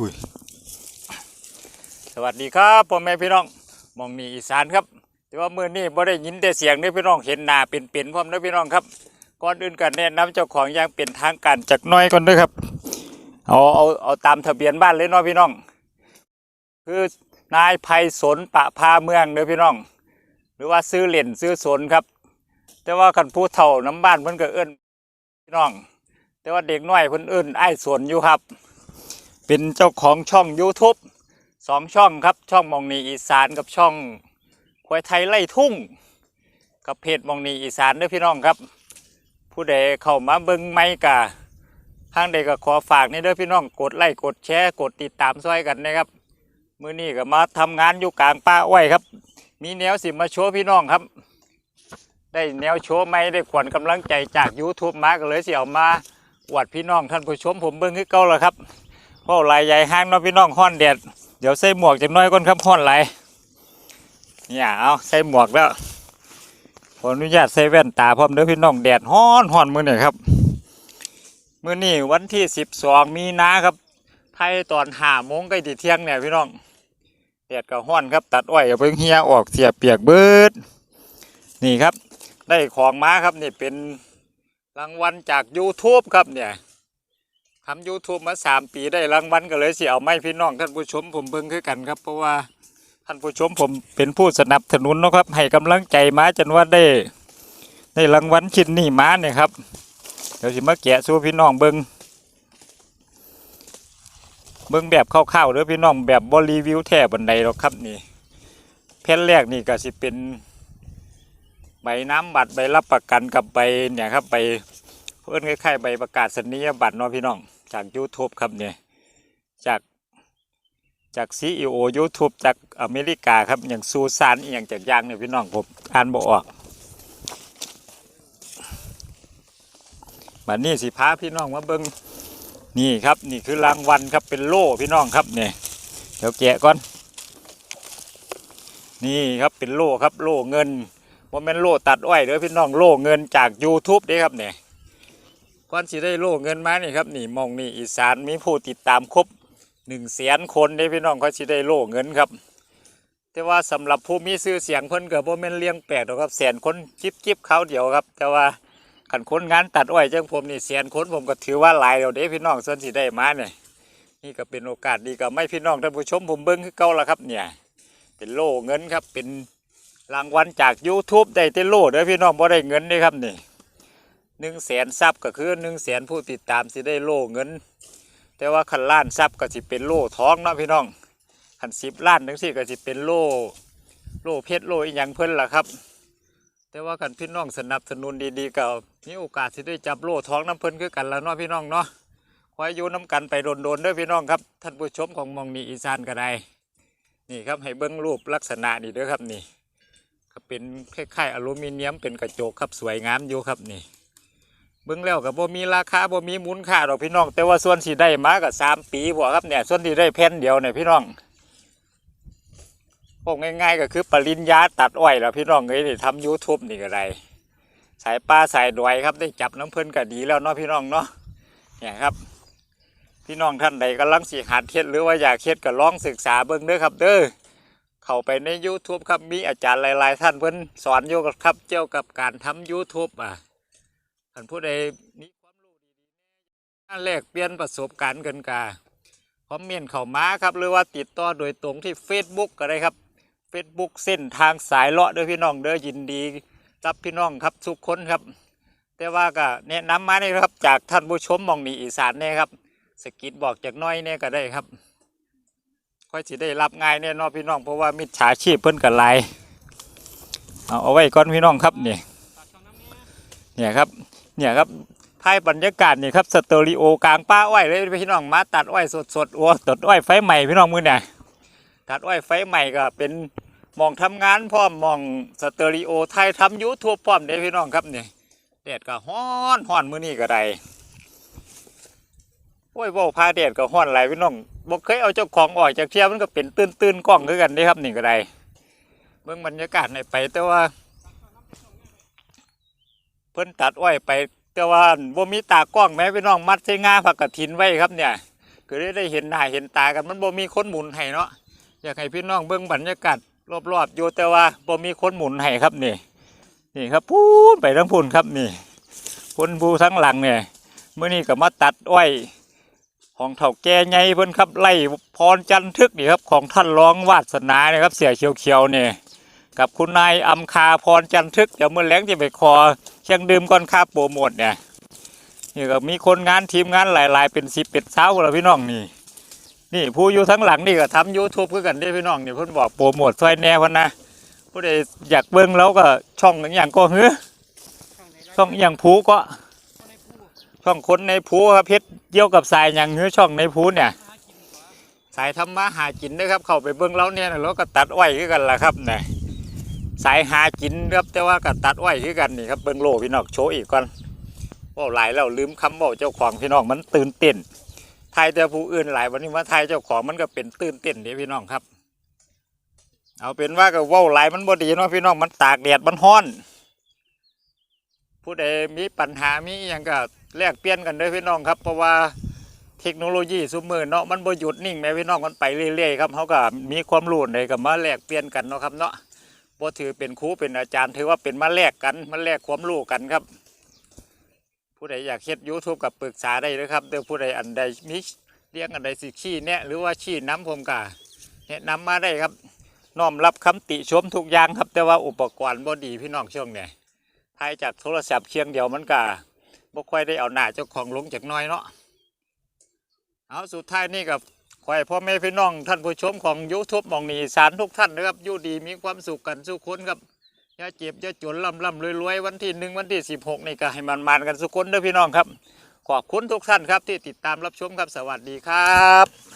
อุ้ยสวัสดีครับพ่อแม่พี่น้องมองนี่อีสานครับ แต่ว่ามื้อนี้บ่ได้ยินแต่เสียงเด้อพี่น้องเห็นหน้าเป็นๆพร้อมเด้อพี่น้องครับก่อนอื่นกันแนะนำเจ้าของอย่างเป็นทางการจักน้อยก่อนด้อครับเอาเอาเอาตามทะเบียนบ้านเลยเนาะพี่น้อง คือนายไพศาลปะพาเมืองเด้อพี่น้อง หรือว่าซื้อเหรียญซื้อสนครับ แต่ว่าคันผู้เฒ่าน้ำบ้านเพิ่นก็เอิ้นพี่น้อง แต่ว่าเด็กน้อยเพิ่นเอิ้นไอ้สนอยู่ครับ เป็นเจ้าของช่อง YouTube สองช่องครับ ช่องมองนีอีสานกับช่องควายไทยไล่ทุ่ง กับเพจมองนีอีสานเด้อพี่น้องครับ ผู้ใดเข้ามาเบิ่งไม่กะทางใดก็ขอฝากนี่เด้อพี่น้องกดไลค์กดแชร์กดติดตามซอยกันนะครับมื้อนี้ก็มาทำงานอยู่กลางป่าอ้อยครับ มีแนวสิมาโชว์พี่น้องครับ ได้แนวโชว์ไม่ได้ขวัญกำลังใจจาก YouTube มาก็เลยสิเอามาอวดพี่น้องท่านผู้ชมผมเบิ่งคือเก่าแล้วครับ เพราะลายใหญ่ห้างเนาะพี่น้องห้อนแดดเดี๋ยวใส่หมวกจักหน้อยก่อนครับห้อนไหลเนี่ยเอาใส่หมวกแล้วขออนุญาตใส่แว่นตาพร้อมเด้อพี่น้องแดดฮ้อนฮ้อนมื้อนี้ครับมือนี้วันที่12มีนาครับไทยตอน5โมงใกล้สิเที่ยงเนี่ยพี่น้องแดดก็ฮ้อนครับ ตัดอ้อยเอาไปเฮียออกเสียเปียกเบิด นี่ครับ ได้ของมาครับนี่เป็นรางวัลจาก YouTube ครับเนี่ย ทำ YouTube มาสามปีได้รางวัลก็เลยสิเอาไม่พี่น้องท่านผู้ชมผมเบิ่งคือกันครับ เพราะว่าท่านผู้ชมผมเป็นผู้สนับสนุนนะครับ ให้กำลังใจมาจนว่าได้ได้รางวัลชิ้นนี้มาเนี่ยครับ เดี๋ยวสิมาแกะสู่พี่น้องเบิ่งเบิ่งแบบคร่าวๆเด้อพี่น้องแบบบรีวิวแท้บันไดหรอกครับนี่แผ่นแรกนี่ก็สิเป็นใบน้ำบัตรใบรับประกันกับใบเนี่ยครับใบเพื่อนคล้ายๆใบประกาศนียบัตรเนาะพี่น้อง จาก YouTube ครับเนี่ยจากจากซีอีโอยูทูบจากอเมริกาครับอย่างซูซานอย่างจากอยางเนี่ยพี่น้องผมอ่านบ่ออกบัดนี้สิพาพี่น้องมาเบิ้งนี่ครับนี่คือรางวัลครับเป็นโล่พี่น้องครับเนี่ยเดี๋ยวแกะก่อน นี่ครับเป็นโล่ครับโล่เงินว่าแม่นโล่ตัดอ้อยเด้อพี่น้องโล่เงินจาก YouTube เด้ครับเนี่ย ก่อนสิได้โล่เงินมานี่ครับนี่มองนี่อีสานมีผู้ติดตามครบหนึ่งแสนคนเด้พี่น้องเขาสิได้โล่เงินครับ แต่ว่าสำหรับผู้มีชื่อเสียงเพิ่นก็บ่แม่นเลี้ยงแปลกหรอกครับแสนคนจิบจิบเขาเดียวครับ แต่ว่าขันคนงานตัดอ้อยจังผมนี่แสนคนผมก็ถือว่าหลายแล้วเด้พี่น้องส่วนสิได้มาเนี่ยนี่ก็เป็นโอกาสดีกับไม่พี่น้องท่านผู้ชมผมเบิ่งคือเก่าแล้วครับเนี่ย เป็นโล่เงินครับเป็นรางวัลจาก YouTube ได้เตโลเด้อพี่น้องบ่ได้เงินเด้ครับนี่ หนึ่งแสนซับก็คือหนึ่งแสนผู้ติดตามสิได้โล่เงิน แต่ว่าคันล้านซับก็สิเป็นโล่ทองเนาะพี่น้องคันสิบล้านทั้งสี่ก็สิเป็นโล่โล่เพชรโล่อีหยังเพิ่นล่ะครับ แต่ว่าคันพี่น้องสนับสนุนดีๆก็มีโอกาสสิได้จับโล่ทองน้ำเพิ่นคือกันแล้วเนาะพี่น้องเนาะคอยอยู่น้ำกันไปโดนๆด้อพี่น้องครับ ท่านผู้ชมของมองนีอีสานก็ได้นี่ครับให้เบิ้งรูปลักษณะนี่ด้อครับนี่ก็เป็นคล้ายๆอลูมิเนียมเป็นกระจกครับสวยงามอยู่ครับนี่ เบิ่งแล้วก็บ่มีราคาบ่มีมูลค่าดอกพี่น้อง แต่ว่าส่วนที่ได้มาก็สามปีบ่ครับเนี่ยส่วนที่ได้แผ่นเดียวเนี่ยพี่น้องพวกง่าย ๆ ก็คือปริญญาตัดอ้อยแล้วพี่น้องเอ้ยนี่ทำยูทูบนี่ก็ได้สายปลาสายดอยครับได้จับน้ำเพิ่นก็ดีแล้วเนาะพี่น้องเนาะเนี่ยครับ พี่น้องท่านใดกำลังสิหัดเฮ็ดหรือว่าอยากเฮ็ดก็ลองศึกษาเบิ่งเด้อครับ เด้อเข้าไปใน YouTube ครับมีอาจารย์หลาย ๆ ท่านเพิ่นสอนอยู่ครับเกี่ยวกับการทำ YouTube อะ ท่านผู้ใดมีความรู้ดีๆแลกเปลี่ยนประสบการณ์กันกาคอมเมนต์เข้ามาครับ หรือว่าติดต่อโดยตรงที่ Facebook ก็ได้ครับ Facebook เส้นทางสายเลาะด้อพี่น้องเด้อยินดีรับพี่น้องครับทุกคนครับ แต่ว่าก็แนะนำมานี่ครับจากท่านผู้ชมมองนีอีสานเนี่ยครับสกิดบอกจากน้อยเนี่ยก็ได้ครับ ค่อยสิได้รับง่ายแน่เนอพี่น้องเพราะว่ามิจฉาชีพเพิ่นกันหลเอาเอาไว้ก่อนพี่น้องครับนี่เนี่ยครับ เนี่ยครับท้ายบรรยากาศนี่ครับสตอริโอกลางป่าอ้อยเลยพี่น้องมาตัดอ้อยสดๆโอ้ตัดอ้อยไฟใหม่พี่น้องมือเนี่ยตัดอ้อยไฟใหม่ก็เป็นมองทำงานพร้อมมองสตอริโอไทยทำยูทูบพร้อมเด้พี่น้องครับเนี่ยแดดก็ฮ้อนฮ้อนมือนี้ก็ได้โอ้ยเว้าพาแดดก็ฮ้อนหลายพี่น้องบอกเคยเอาเจ้าของออกจากเที่ยวมันก็เป็นตื้นตื้นๆกล้องคือกันเด้ครับนี่ก็ได้เบื้องบรรยากาศในไปแต่ว่า เพิ่นตัดอ้อยไป แต่ว่าบ่มีตากล้องแม้พี่น้องมัดใช้งาผักกระถินไว้ครับเนี่ยก็ได้ได้เห็นหน้าเห็นตากันมันบ่มีคนหมุนให้เนาะอยากให้พี่น้องเบิ่งบรรยากาศรอบๆอยู่แต่ว่าบ่มีคนหมุนให้ครับนี่นี่ครับพูนไปทั้งพูนครับนี่คนผู้ทั้งหลังเนี่ยเมื่อนี้ก็มาตัดอ้อยของเถ่าแก่ใหญ่เพิ่นครับไล่พรจันทึกนี่ครับของท่านรองวาสนาเนี่ยครับเสียเขียวๆเนี่ยกับคุณนายอำคาพรจันทึกเดี๋ยวเมื่อแล้งจะไปคอ เชียงดื่มก่อนค่าโปรโมทเนี่ยนี่ก็มีคนงานทีมงานหลายๆ เป็นสิบเป็ดเช้าแล้วพี่น้องนี่ นี่ผู้อยู่ทั้งหลังนี่ก็ทำยูทูบคือกันได้พี่น้องนี่เพิ่นบอกโปรโมทซอยแนวพันนะผู้ใดอยากเบิ่งแล้วก็ช่องอย่างก็เฮ้อช่องอย่างผูก็ ช่องคนในผูครับเพชรเกี่ยวกับสายอย่างเฮ้อช่องในผูเนี่ยสายทำมาหากินนะครับ เข้าไปเบิ่งแล้วเนี่ยแล้วก็ตัดอ้อยกันละครับเนี่ย สายหากินครับแต่ว่าก็ตัดอ้อยคือกันนี่ครับเบิ่งโลพี่น้องโชว์อีกก่อนว่าหลายแล้วลืมคำบอกเจ้าของพี่น้องมันตื่นเต้นทายแต่ผู้อื่นหลายวันนี้มาทายเจ้าของมันก็เป็นตื่นเต้นเด้พี่น้องครับ เอาเป็นว่าก็ว้าหลายมันบ่ดีเนาะพี่น้องมันตากแดดมันร้อน ผู้ใดมีปัญหามีอหยังก็แลกเปลี่ยนกันด้อพี่น้องครับ เพราะว่าเทคโนโลยีซุมือเนาะมันบ่หยุดนิ่งแม่พี่น้องมันไปเรื่อยๆครับเขาก็มีความรู้ในก็มาแลกเปลี่ยนกันเนาะครับเนาะ บ่ถือเป็นครูเป็นอาจารย์ ถือว่าเป็นมาแลกกันมาแลกความรู้กันครับ ผู้ใดอยากเฮ็ด YouTube กับปรึกษาได้เลยครับเดี๋ยวผู้ใดอันใดมีเรื่องอันใดสิชี้แนะหรือว่าชี้น้ำผมก็แนะนำมาได้ครับน้อมรับคำติชมทุกอย่างครับ แต่ว่าอุปกรณ์บ่ดีพี่น้องช่วงเนี่ยถ่ายจากโทรศัพท์เคียงเดียวมันก็บ่ค่อยได้เอาหน้าเจ้าของลงจากน้อยเนาะเอาสุดท้ายนี่กับ ขอให้พ่อแม่พี่น้องท่านผู้ชมของยูทูบมองนีสารทุกท่านนะครับอยู่ดีมีความสุขกันสุขคนครับอย่าเจ็บอย่าจนล่ำล่ำรวยรวยวันที่หนึ่งวันที่สิบหกนี่ก็ให้มันมันกันสุขคนเด้อพี่น้องครับ ขอบคุณทุกท่านครับที่ติดตามรับชมครับสวัสดีครับ